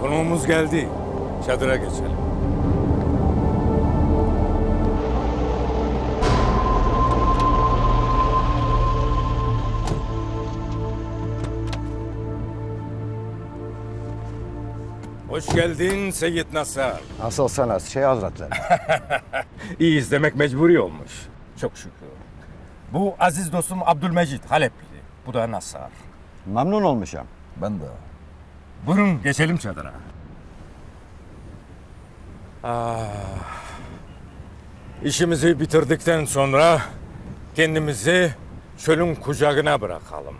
Konuğumuz geldi. Çadıra geçelim. Hoş geldin Seyyid Nasar. Nasılsınız şey hazretleri? İyi izlemek mecburi olmuş. Çok şükür. Bu aziz dostum Abdülmecid Halepli. Bu da Nasar. Memnun olmuşum. Ben de. Buyurun geçelim çadıra. Ah. İşimizi bitirdikten sonra kendimizi çölün kucağına bırakalım.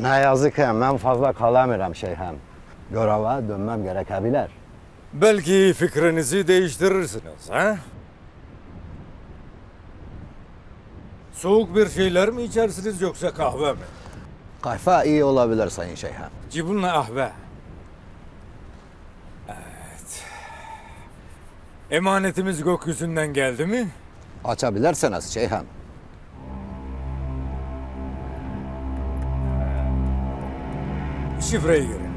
Ne yazık ki ben fazla kalamıyorum şeyhem. Göreve dönmem gerekebilir. Belki fikrinizi değiştirirsiniz ha? Soğuk bir şeyler mi içersiniz yoksa kahve mi? Kahve iyi olabilir sayın şeyhem. Cibunla ahve. Evet. Emanetimiz gökyüzünden geldi mi? Açabilirsiniz şeyhem. Şifreyi girin.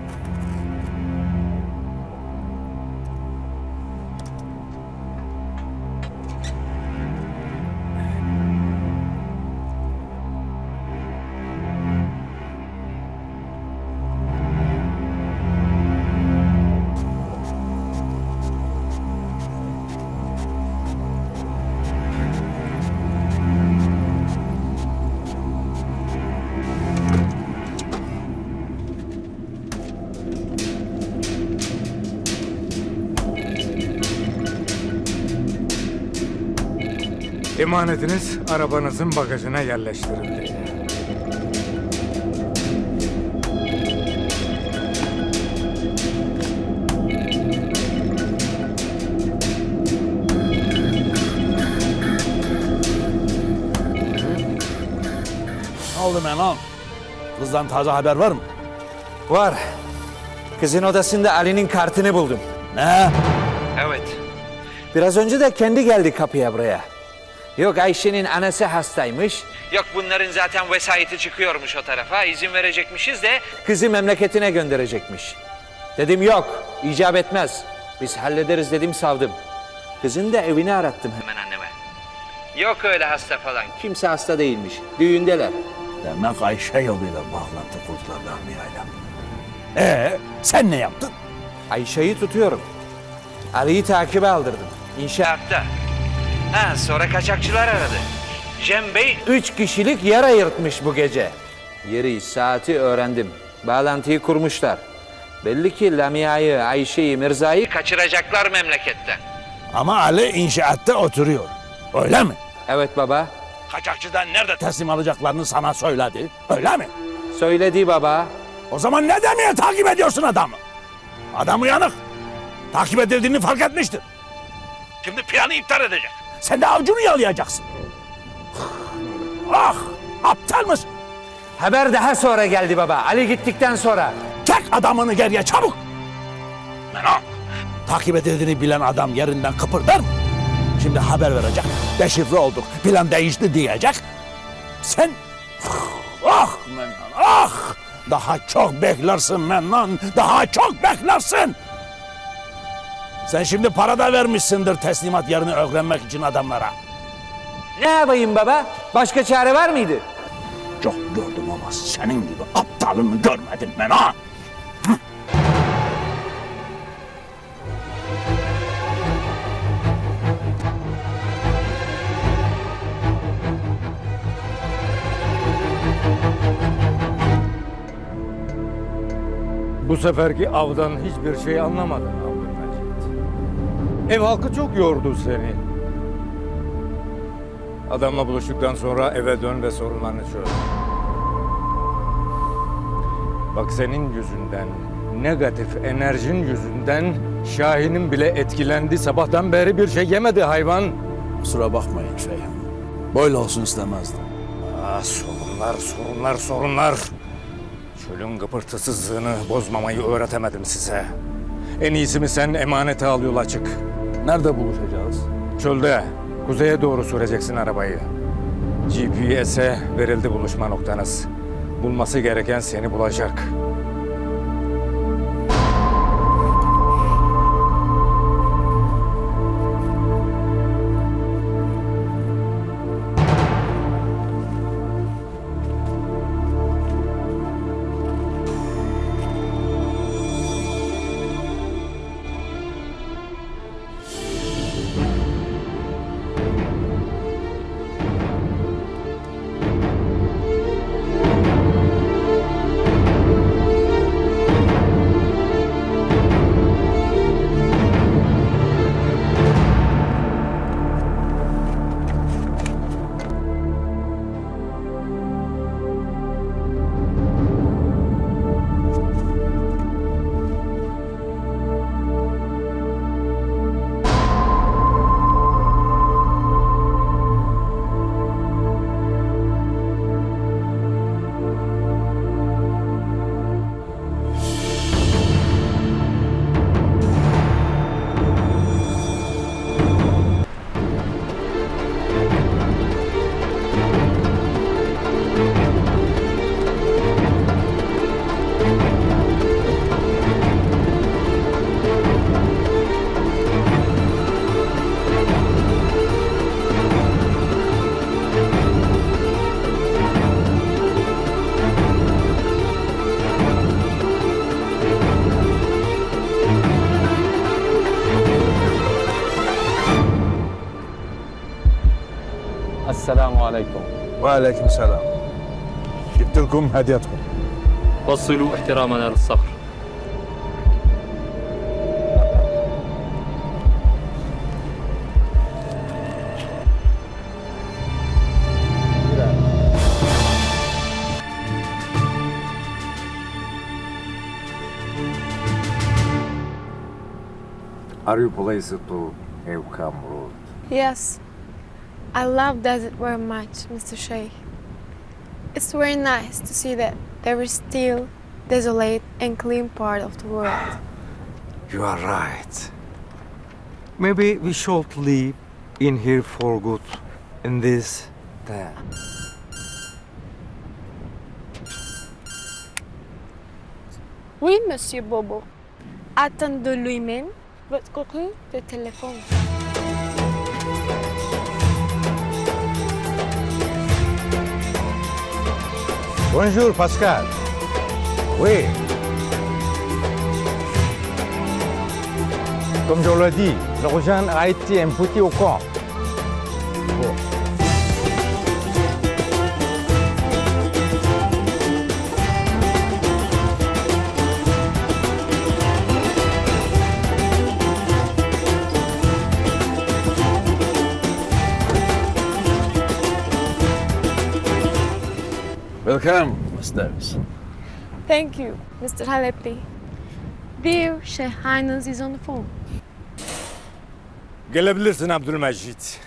Emanetiniz arabanızın bagajına yerleştirildi. Ne oldu Menan? Kızdan taze haber var mı? Var. Kızın odasında Ali'nin kartını buldum. Ne? Evet. Biraz önce de kendi geldi kapıya buraya. Yok Ayşe'nin anası hastaymış. Yok bunların zaten vesayeti çıkıyormuş o tarafa. İzin verecekmişiz de kızı memleketine gönderecekmiş. Dedim yok, icap etmez. Biz hallederiz dedim savdım. Kızın da evini arattım hemen anneme. Yok öyle hasta falan. Kimse hasta değilmiş. Düğündeler. Demek Ayşe yoluyla bağlantı kurdular Lamia'yla. Ee, sen ne yaptın? Ayşe'yi tutuyorum. Ali'yi takibe aldırdım. İnşaatta. Ha, sonra kaçakçılar aradı. Cem Bey üç kişilik yer ayırtmış bu gece. Yeri, saati öğrendim. Bağlantıyı kurmuşlar. Belli ki Lamia'yı, Ayşe'yi, Mirza'yı kaçıracaklar memleketten. Ama Ali inşaatta oturuyor. Öyle mi? Evet baba. Kaçakçıdan nerede teslim alacaklarını sana söyledi. Öyle mi? Söyledi baba. O zaman ne demeye takip ediyorsun adamı? Adam uyanık. Takip edildiğini fark etmiştir. Şimdi planı iptal edecek. Sen de avcunu yalayacaksın. Ah! Aptal mısın? Haber daha sonra geldi baba. Ali gittikten sonra. Çek adamını geriye çabuk. Menan. Takip edildiğini bilen adam yerinden kıpırdar mı? Şimdi haber verecek. Deşifre olduk. Plan değişti diyecek. Sen... Ah Menan ah! Daha çok beklersin Menan. Daha çok beklersin. Sen şimdi para da vermişsindir teslimat yerini öğrenmek için adamlara. Ne yapayım baba? Başka çare var mıydı? Çok gördüm ama senin gibi aptalını görmedim Menan. Bu seferki avdan hiçbir şey anlamadın Abdülmecid. Ev halkı çok yordu seni. Adamla buluştuktan sonra eve dön ve sorunlarını çöz. Bak senin yüzünden, negatif enerjin yüzünden Şahin'in bile etkilendi. Sabahtan beri bir şey yemedi hayvan. Kusura bakmayın şeyim. Böyle olsun istemezdim. Ah, sorunlar, sorunlar, sorunlar. Çölün kıpırtısızlığını bozmamayı öğretemedim size. En iyisi mi sen emanete al yola çık. Nerede buluşacağız? Çölde, kuzeye doğru süreceksin arabayı. GPS'e verildi buluşma noktanız. Bulması gereken seni bulacak. عليكم. وعليكم السلام. جبت لكم هديتكم. وصلوا احترامنا للصخر Are you pleased to have come, Ruth? Yes, I love desert very much, Mr. Sheikh. It's very nice to see that there is still desolate and clean part of the world. You are right. Maybe we should live in here for good. In this Oui, Monsieur Bobo. Attendez lui-même votre coup de téléphone. Bonjour Pascal. Oui. Comme je l'ai dit, l'argent a été imputé au compte. Welcome, Mustafa. Thank you, Mr. Halepli. Dear Sheikh Highness is on the phone. Gelebilirsin Abdülmecit.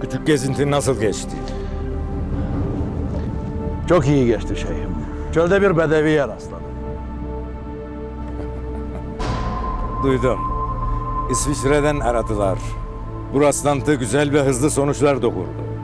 Küçük gezinti nasıl geçti? Çok iyi geçti şeyhim. Çölde bir bedeviye rastladım. Duydum. İsviçre'den aradılar. Bu rastlantı güzel ve hızlı sonuçlar doğurdu.